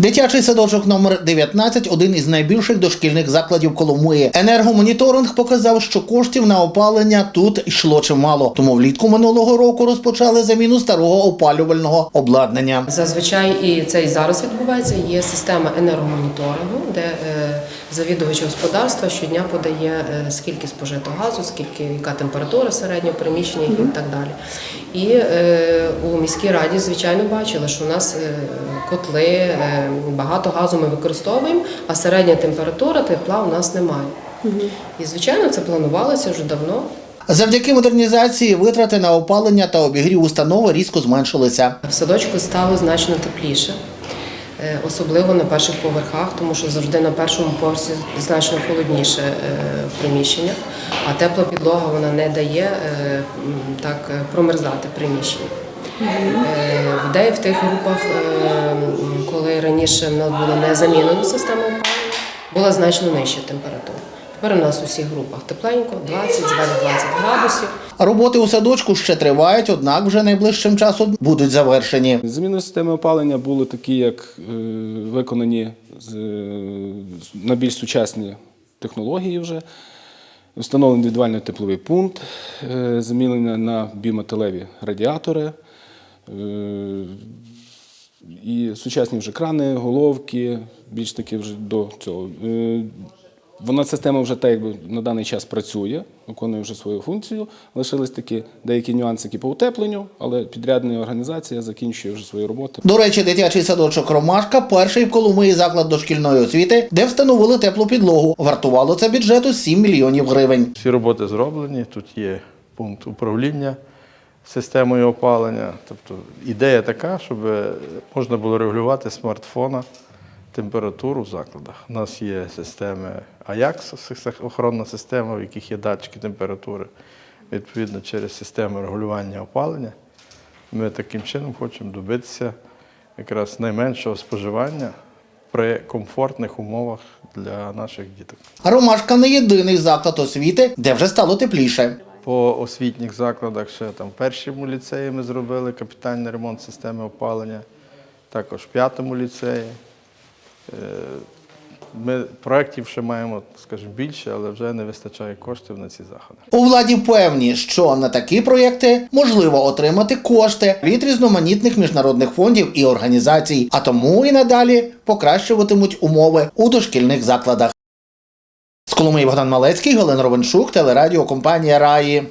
Дитячий садочок номер 19 – один із найбільших дошкільних закладів Коломиї. Енергомоніторинг показав, що коштів на опалення тут йшло чимало. Тому влітку минулого року розпочали заміну старого опалювального обладнання. Зазвичай і це і зараз відбувається. Є система енергомоніторингу, де е, завідувач господарства щодня подає е, скільки спожито газу, скільки яка температура середнього приміщення і так далі. І е, у міській раді, звичайно, бачили, що у нас котли, багато газу ми використовуємо, а середня температура тепла у нас немає. І звичайно, це планувалося вже давно. Завдяки модернізації витрати на опалення та обігрів установи різко зменшилися. В садочку стало значно тепліше, е, особливо на перших поверхах, тому що завжди на першому поверсі значно холодніше е, в приміщеннях, а тепла підлога вона не дає е, так промерзати приміщення. В де в тих групах, м, раніше в нас була не замінена система опалення, була значно нижча температура. Тепер у нас у всіх групах тепленько, 20, 20 градусів. Роботи у садочку ще тривають, однак вже найближчим часом будуть завершені. Заміни системи опалення були такі, як е, виконані з, е, на більш сучасні технології вже. Встановлений індивідуальний тепловий пункт, е, замінені на біометалеві радіатори. І сучасні вже крани, головки, більш таки вже до цього. Е, Вона система вже так якби на даний час працює, виконує вже свою функцію. Лишились такі деякі нюансики по утепленню, але підрядна організація закінчує вже свою роботу. До речі, дитячий садочок Ромашка перший в Коломиї заклад дошкільної освіти, де встановили теплу підлогу. Вартувало це бюджету 7 мільйонів гривень. Всі роботи зроблені. Тут є пункт управління системою опалення. Тобто ідея така, щоб можна було регулювати смартфона температуру в закладах. У нас є системи AJAX, охоронна система, в яких є датчики температури. Відповідно, через систему регулювання опалення ми таким чином хочемо добитися якраз найменшого споживання при комфортних умовах для наших діток. Ромашка не єдиний заклад освіти, де вже стало тепліше. По освітніх закладах ще там в першому ліцеї ми зробили капітальний ремонт системи опалення, також в п'ятому ліцеї. Е, Ми проєктів ще маємо, скажімо, більше, але вже не вистачає коштів на ці заходи. У владі певні, що на такі проєкти можливо отримати кошти від різноманітних міжнародних фондів і організацій, а тому і надалі покращуватимуть умови у дошкільних закладах. З Коломиї Богдан Малецький, Галина Ровеншук, телерадіокомпанія Раї.